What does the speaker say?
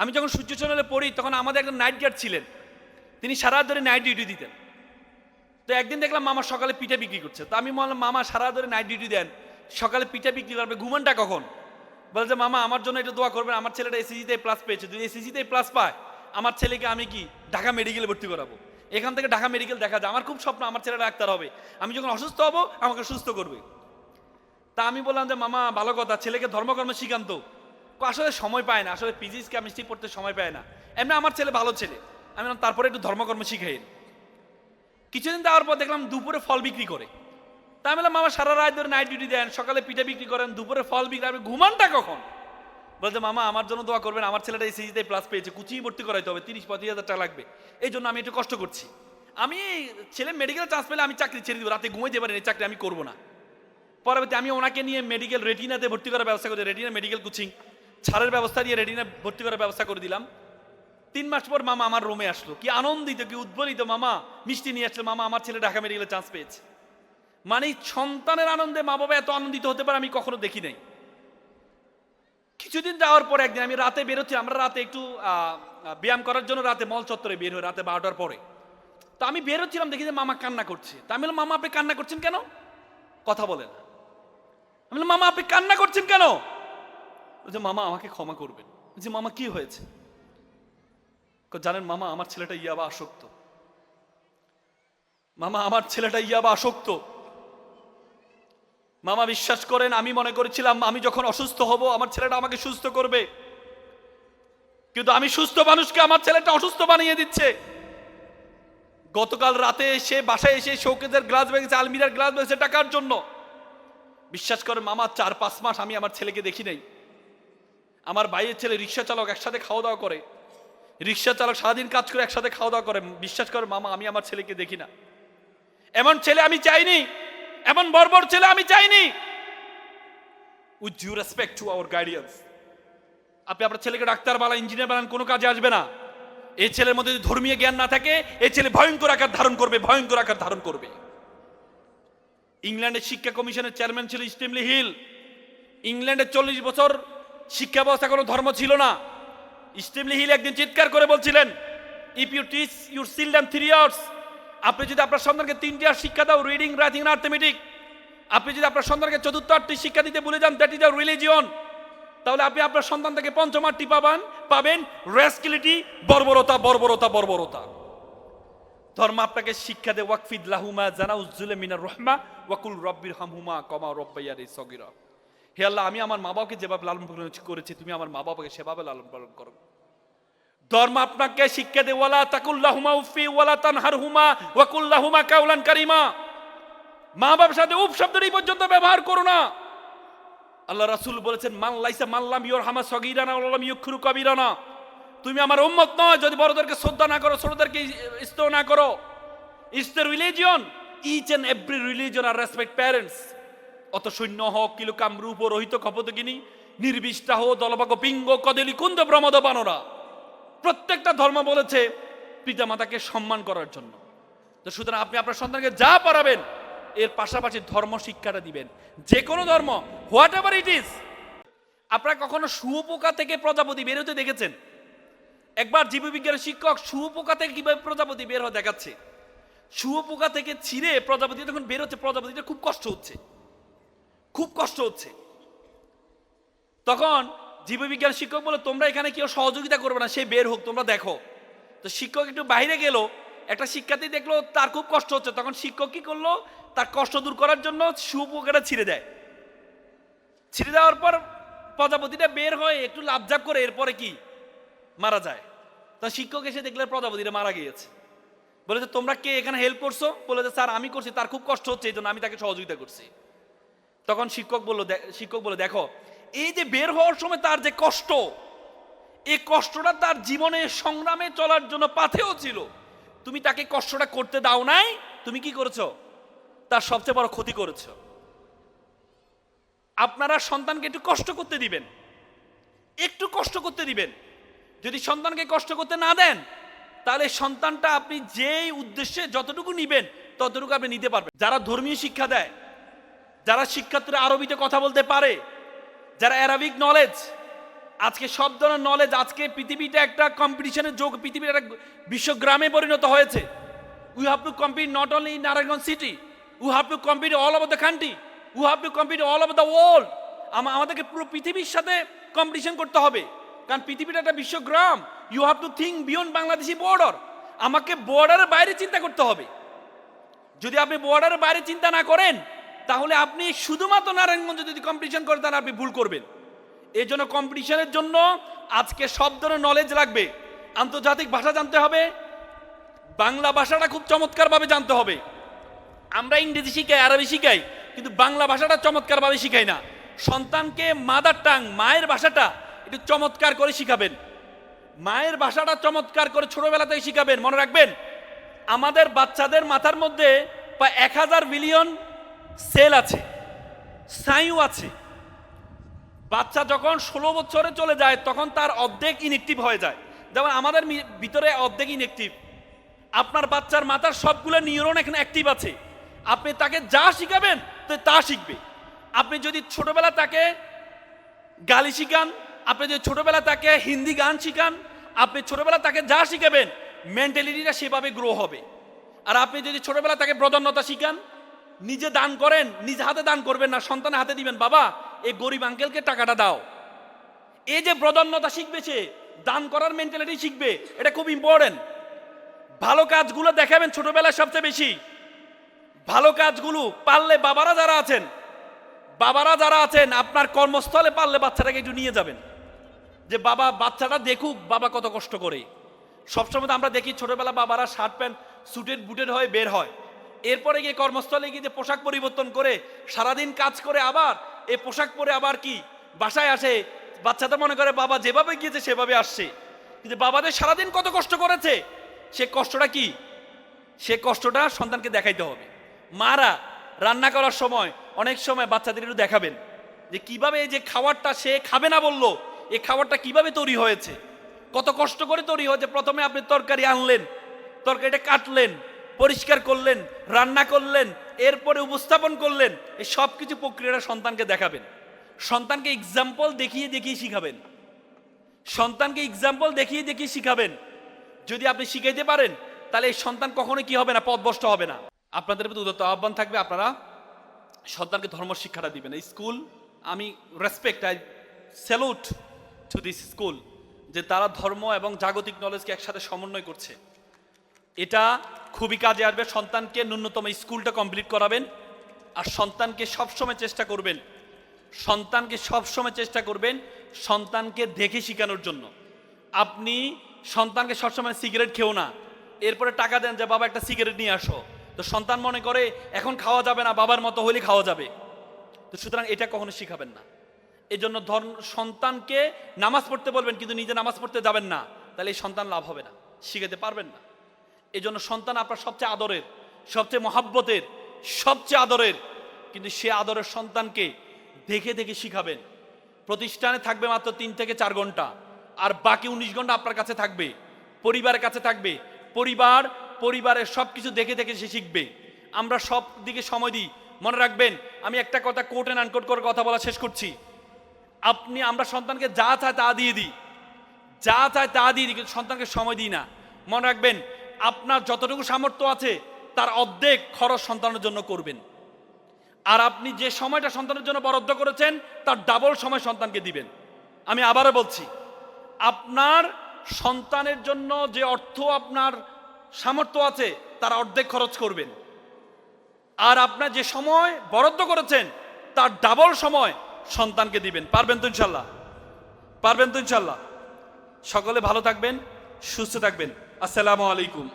আমি যখন সূর্য চ্যানেলে পড়ি, তখন আমাদের একজন নাইট গার্ড ছিলেন। তিনি সারা ধরে নাইট ডিউটি দিতেন। তো একদিন দেখলাম মামা সকালে পিঠা বিক্রি করছে। তো আমি বললাম, মামা, সারা ধরে নাইট ডিউটি দেন। সকালে পিঠা বিক্রি করবে। ঘুমানটা কখন? বলছে, মামা, আমার জন্য এটা দোয়া করবেন। আমার ছেলেটা এসিজিতে প্লাস পেয়েছে। যদি এসিজিতে প্লাস পায়, আমার ছেলেকে আমি কি ঢাকা মেডিকেলে ভর্তি করাবো? এখান থেকে ঢাকা মেডিকেল দেখা যায়। আমার খুব স্বপ্ন, আমার ছেলেটা ডাক্তার হবে। আমি যখন অসুস্থ হব, আমাকে সুস্থ করবে। তা আমি বললাম যে, মামা, ভালো কথা। ছেলেকে ধর্মকর্ম শিখান্ত আসলে সময় পায় না, আসলে ফিজিক্স কেমিস্ট্রি পড়তে সময় পায় না। এমনি আমার ছেলে ভালো ছেলে। আমি তারপরে একটু ধর্মকর্ম শিখাই কিছুদিন যাওয়ার পর দেখলাম দুপুরে ফল বিক্রি করে। তা আমি বললাম, মামা, সারা রাত ধরে নাইট ডিউটি দেন, সকালে পিঠা বিক্রি করেন, দুপুরে ফল বিক্রি আমি ঘুমানটা কখন? বলছে, মামা, আমার জন্য দোয়া করবেন, আমার ছেলেটা এই সিজিতে প্লাস পেয়েছে, কুচিয়ে ভর্তি করাইতে হবে, তিরিশ পঁয়ত্রিশ হাজার টাকা লাগবে। এই জন্য আমি একটু কষ্ট করছি। আমি ছেলে মেডিকেল চান্স পেলে আমি চাকরি ছেড়ে দিব, রাতে ঘুমাইতে পারেন এই চাকরি আমি করব না। পরবর্তী আমি ওনাকে নিয়ে মেডিকেল রেটিনাতে ভর্তি করার ব্যবস্থা করে রেটিনা মেডিকেল কোচিং ছাড়ের ব্যবস্থা দিয়ে রেটিনা ভর্তি করার ব্যবস্থা করে দিলাম। তিন মাস পর মামা আমার রুমে আসলো। কি আনন্দিত, কি উদ্বলিত মামা। মিষ্টি নিয়ে আসলো। মামা আমার ছেলে ঢাকা মেডিকেলে চান্স পেয়েছে। মানে সন্তানের আনন্দে মা বাবা এত আনন্দিত হতে পারে আমি কখনো দেখি নাই। কিছুদিন যাওয়ার পর একদিন আমি রাতে বেরোচ্ছি। আমরা রাতে একটু ব্যায়াম করার জন্য রাতে মল চত্বরে বের হই রাতে বারোটার পরে। তো আমি বেরোচ্ছিলাম, দেখি যে মামা কান্না করছে। তা আমি মামা, আপনি কান্না করছেন কেন? কথা বলে না। আমি বললাম, মামা, আপনি কান্না করছেন কেন? বলছে মামা আমাকে ক্ষমা করবেন। যে মামা কি হয়েছে? জানেন মামা, আমার ছেলেটা ইয়াবা আসক্ত। মামা, আমার ছেলেটা ইয়াবা আসক্ত। মামা, বিশ্বাস করেন, আমি মনে করেছিলাম, আমি যখন অসুস্থ হব, আমার ছেলেটা আমাকে সুস্থ করবে। কিন্তু আমি সুস্থ মানুষকে আমার ছেলেটা অসুস্থ বানিয়ে দিচ্ছে। গতকাল রাতে এসে, বাসায় এসে শোকেজের গ্লাস ভেঙেছে, আলমিরার গ্লাস ভেঙেছে টাকার জন্য। বিশ্বাস করেন, মামা চার পাঁচ মাস আমি আমার ছেলেকে দেখি নাই। আমার ভাইয়ের ছেলে রিক্সা চালক একসাথে খাওয়া দাওয়া করে। রিক্সা চালক সারাদিন কাজ করে একসাথে খাওয়া দাওয়া করে। বিশ্বাস করে মামা, আমি আমার ছেলেকে দেখি না। এমন ছেলে আমি চাইনি। এমন বর্বর ছেলে আমি চাইনি। With due respect to our guardians আপনি আপনার ছেলেকে ডাক্তার বানা ইঞ্জিনিয়ার বানান, কোনো কাজে আসবে না। এই ছেলের মধ্যে যদি ধর্মীয় জ্ঞান না থাকে এই ছেলে ভয়ঙ্কর আকার ধারণ করবে, ভয়ঙ্কর আকার ধারণ করবে। ইংল্যান্ডের শিক্ষা কমিশনের চেয়ারম্যান ছিল স্টিমলি হিল। ইংল্যান্ডের চল্লিশ বছর শিক্ষা ব্যবস্থা কোনো ধর্ম ছিল না। স্টিমলি হিল একদিন চিৎকার করে বলছিলেন if you teach your children three years আপনি যদি আপনার সন্তানকে তিনটি আর শিক্ষা দাও রিডিং রাইটিং আর্থমেটিক আপনি যদি আপনার সন্তানকে চতুর্থ আটটি শিক্ষা দিতে ভুলে যান দ্যাট ইজ আ রিলিজিয়ন তাহলে আপনি আপনার সন্তান থেকে পঞ্চম আটটি পাবেন পাবেন রেসকিলিটি বর্বরতা বর্বরতা বর্বরতা। ধর্ম আপনাকে শিক্ষা দে ওয়াকফিদ লাহুমা জানা উজ্জুলে মিনার রহমা, ওয়াকুল রব্বির হামহুমা কমা রব্বাইয়ার এই সগিরা। হে আল্লাহ, আমি আমার মা বাবাকে যেভাবে লালন পালন করেছি, তুমি আমার মা বাবাকে সেভাবে লালন পালন করো। ধর্ম আপনাকে শিক্ষা দে ওয়ালা তাকুল্লাহুমা উফি ওয়ালা তানহারহুমা ওয়াকুল্লাহুমা কাউলান কারিমা। মা বাবার সাথে উপ শব্দটি পর্যন্ত ব্যবহার করো না। আল্লাহ রাসুল বলেছেন, মান লাইসা মাল্লাম ইয়োর হামা সগিরানা ওয়ালাম ইয়ুখরু কবিরানা। তুমি আমার উম্মত নয় যদি বড়দেরকে শ্রদ্ধা না করো, ছোটদেরকে স্তর না করো। Is the religion each and every religion R respect parents অত সৈন্য হোক কিলো কামরূপ রহিত খপতগিনী নির্বিষ্টা হো দলবাগ পিঙ্গ কদলি কুন্দ প্রমদ বানরা। প্রত্যেকটা ধর্ম বলেছে পিতামাতাকে সম্মান করার জন্য। তো সুতরাং আপনি আপনার সন্তানকে যা পড়াবেন এর পাশাপাশি ধর্ম শিক্ষাটা দিবেন। যে কোনো ধর্ম হোয়াট এভার ইট ইজ। আপনারা কখনো শুয়োপোকা থেকে প্রজাপতি বের হতে দেখেছেন? একবার জীববিজ্ঞানের শিক্ষক শুয়োপোকা থেকে কীভাবে প্রজাপতি বের হয়ে দেখাচ্ছে? শুয়োপোকা থেকে ছিঁড়ে প্রজাপতি, যখন বের হচ্ছে, প্রজাপতিটা খুব কষ্ট হচ্ছে। খুব কষ্ট হচ্ছে। তখন জীববিজ্ঞান শিক্ষক বলে তোমরা এখানে কেউ সহযোগিতা করবে না, সে বের হোক, তোমরা দেখো। তো শিক্ষক একটু বাইরে গেল, একটা শিক্ষার্থী দেখল, তার খুব কষ্ট হচ্ছে। তখন শিক্ষক কি করল, তার কষ্ট দূর করার জন্য শুয়োপোকাটা ছিঁড়ে দেয়। ছিঁড়ে দেওয়ার পর প্রজাপতিটা বের হয়ে একটু লাভজাপ করে এরপরে কি? মারা যায়। তা শিক্ষক এসে দেখলে প্রজাপতিটা মারা গিয়েছে। বলে তোমরা কে? এখানে হেল্প করছ? বলে যে, স্যার, আমি করছি, তার খুব কষ্ট হচ্ছে, এই জন্য আমি তাকে সহযোগিতা করছি। তখন শিক্ষক বলল শিক্ষক বলে দেখো, এই যে বের হওয়ার সময় তার যে কষ্ট, এই কষ্টটা তার জীবনে সংগ্রামে চলার জন্য পাথেও ছিল। তুমি তাকে কষ্টটা করতে দাও নাই, তুমি কি করেছ? তার সবচেয়ে বড় ক্ষতি করেছ। আপনারা সন্তানকে একটু কষ্ট করতে দিবেন, একটু কষ্ট করতে দিবেন। যদি সন্তানকে কষ্ট করতে না দেন, তাহলে সন্তানটা আপনি যেই উদ্দেশ্যে যতটুকু নিবেন, ততটুকু আপনি নিতে পারবেন। যারা ধর্মীয় শিক্ষা দেয় যারা শিক্ষার্থীরা আরবিতে কথা বলতে পারে, যারা অ্যারাবিক নলেজ আজকে সব ধরনের নলেজ আজকে পৃথিবীটা একটা কম্পিটিশনের যোগ, পৃথিবীর একটা বিশ্বগ্রামে পরিণত হয়েছে। We have to compete not only in Narayanganj city we have to compete all over the country we have to compete all over the world আমাদেরকে পুরো পৃথিবীর সাথে কম্পিটিশন করতে হবে। কারণ পৃথিবীটা একটা বিশ্বগ্রাম you have to think beyond Bangladeshi border আমাকে বর্ডারের বাইরে চিন্তা করতে হবে। যদি আপনি বর্ডারের বাইরে চিন্তা না করেন তাহলে আপনি শুধুমাত্র নারায়ণগঞ্জে যদি কম্পিটিশন করেন, তাহলে আপনি ভুল করবেন। এই জন্য কম্পিটিশনের জন্য আজকে সব ধরনের নলেজ লাগবে। আন্তর্জাতিক ভাষা জানতে হবে। বাংলা ভাষাটা খুব চমৎকারভাবে জানতে হবে। আমরা ইংরেজি শিখাই, আরবি শিখাই, কিন্তু বাংলা ভাষাটা চমৎকারভাবে শিখাই না। সন্তানকে মাদার টাং মায়ের ভাষাটা একটু চমৎকার করে শিখাবেন। মায়ের ভাষাটা চমৎকার করে ছোটবেলা থেকে শিখাবেন। মনে রাখবেন, আমাদের বাচ্চাদের মাথার মধ্যে প্রায় এক হাজার বিলিয়ন সেল আছে স্নায়ু আছে। বাচ্চা যখন ষোলো বছরে চলে যায়, তখন তার অর্ধেক ইনএক্টিভ হয়ে যায়। যেমন আমাদের ভিতরে অর্ধেক ইনএক্টিভ আপনার বাচ্চার মাথার সবগুলো নিউরন এখানে অ্যাক্টিভ আছে। আপনি তাকে যা শিখাবেন, তো তা শিখবে। আপনি যদি ছোটবেলা তাকে গালি শিখান, আপনি যদি ছোটবেলা তাকে হিন্দি গান শিখান, আপনি ছোটবেলা তাকে যা শিখাবেন মেন্টালিটিটা সেভাবে গ্রো হবে। আর আপনি যদি ছোটবেলা তাকে প্রধান্যতা শিখান নিজে দান করেন, নিজে হাতে দান করবেন না, সন্তানের হাতে দিবেন। বাবা, এই গরিব আঙ্কেলকে টাকাটা দাও। এই যে প্রধান্যতা শিখবে সে, দান করার মেন্টালিটি শিখবে, এটা খুব ইম্পর্টেন্ট ভালো কাজগুলো দেখাবেন ছোটবেলায় সবচেয়ে বেশি। ভালো কাজগুলো পারলে বাবারা যারা আছেন, বাবারা যারা আছেন, আপনার কর্মস্থলে পারলে বাচ্চাটাকে একটু নিয়ে যাবেন। যে বাবা, বাচ্চাটা দেখুক বাবা কত কষ্ট করে। সবসময় তো আমরা দেখি ছোটবেলা বাবারা শার্ট প্যান্ট সুটেড বুটেড হয়ে বের হয়। এরপরে গিয়ে কর্মস্থলে গিয়ে যে পোশাক পরিবর্তন করে সারাদিন কাজ করে আবার এই পোশাক পরে আবার কি? বাসায় আসে, বাচ্চাটা মনে করে, বাবা যেভাবে গিয়েছে, সেভাবে আসছে। কিন্তু বাবাদের সারাদিন কত কষ্ট করেছে? সে কষ্টটা কি? সে কষ্টটা সন্তানকে দেখাইতে হবে। মারা রান্না করার সময় অনেক সময় বাচ্চাদের একটু দেখাবেন যে কীভাবে এই যে খাবারটা সে খাবে না বলল এই খাবারটা কীভাবে তৈরি হয়েছে? কত কষ্ট করে তৈরি হয়েছে। প্রথমে আপনি তরকারি আনলেন, তরকারিটা কাটলেন পরিষ্কার করলেন, রান্না করলেন, এরপরে উপস্থাপন করলেন, এই সব কিছু প্রক্রিয়াটা সন্তানকে দেখাবেন। সন্তানকে এক্সাম্পল দেখিয়ে দেখিয়ে শিখাবেন। সন্তানকে এক্সাম্পল দেখিয়ে দেখিয়ে শিখাবেন। যদি আপনি শিখাইতে পারেন, তাহলে এই সন্তান কখনো কি হবে না, পথভ্রষ্ট হবে না। আপনাদের প্রতি উদত্ত আহ্বান থাকবে, আপনারা সন্তানকে ধর্ম শিক্ষাটা দিবেন। স্কুল আমি respect I salute to this school যে তারা ধর্ম এবং জাগতিক নলেজকে একসাথে সমন্বয় করছে। এটা খুবই কাজে আসবে। সন্তানকে ন্যূনতম স্কুলটা কমপ্লিট করাবেন আর সন্তানকে সবসময় চেষ্টা করবেন। সন্তানকে সবসময় চেষ্টা করবেন সন্তানকে দেখে শেখানোর জন্য। আপনি সন্তানকে সবসময় সিগারেট খেও না। এরপরে টাকা দেন যে, বাবা, একটা সিগারেট নিয়ে আসো। তো সন্তান মনে করে, এখন খাওয়া যাবে না, বাবার মতো হলে খাওয়া যাবে। তো সুতরাং এটা কখনো শিখাবেন না। এই জন্য ধর্ম সন্তানকে নামাজ পড়তে বলবেন, কিন্তু নিজে নামাজ পড়তে যাবেন না। তাহলে এই সন্তান লাভ হবে না। শিখাতে পারবেন না। এই জন্য সন্তান আপনার সবচেয়ে আদরের, সবচেয়ে মহাব্বতের, সবচেয়ে আদরের। কিন্তু সে আদরের সন্তানকে দেখে দেখে শিখাবেন। প্রতিষ্ঠানে থাকবে মাত্র তিন থেকে চার ঘণ্টা। আর বাকি উনিশ ঘণ্টা আপনার কাছে থাকবে। পরিবারের কাছে থাকবে। পরিবার, পরিবারের সব কিছু দেখে দেখে সে শিখবে। আমরা সব দিকে সময় দিই। মনে রাখবেন, আমি একটা কথা কোর্ট অ্যান্ড আনকোট করে কথা বলা শেষ করছি। আপনি, আমরা সন্তানকে যা চায় তা দিয়ে দিই। যা চায় তা দিয়ে দিই, কিন্তু সন্তানকে সময় দিই না। মনে রাখবেন আপনার যতটুকু সামর্থ্য আছে, তার অর্ধেক খরচ সন্তানের জন্য করবেন। আর আপনি যে সময়টা সন্তানের জন্য বরাদ্দ করেছেন, তার ডাবল সময় সন্তানকে দিবেন। আমি আবারও বলছি, আপনার সন্তানের জন্য যে অর্থ আপনার সামর্থ্য আছে, তার অর্ধেক খরচ করবেন। আর আপনার যে সময় বরাদ্দ করেছেন, তার ডাবল সময় সন্তানকে দিবেন। পারবেন তো ইনশাল্লাহ পারবেন তো ইনশাল্লাহ সকলে ভালো থাকবেন, সুস্থ থাকবেন। আসসালামু আলাইকুম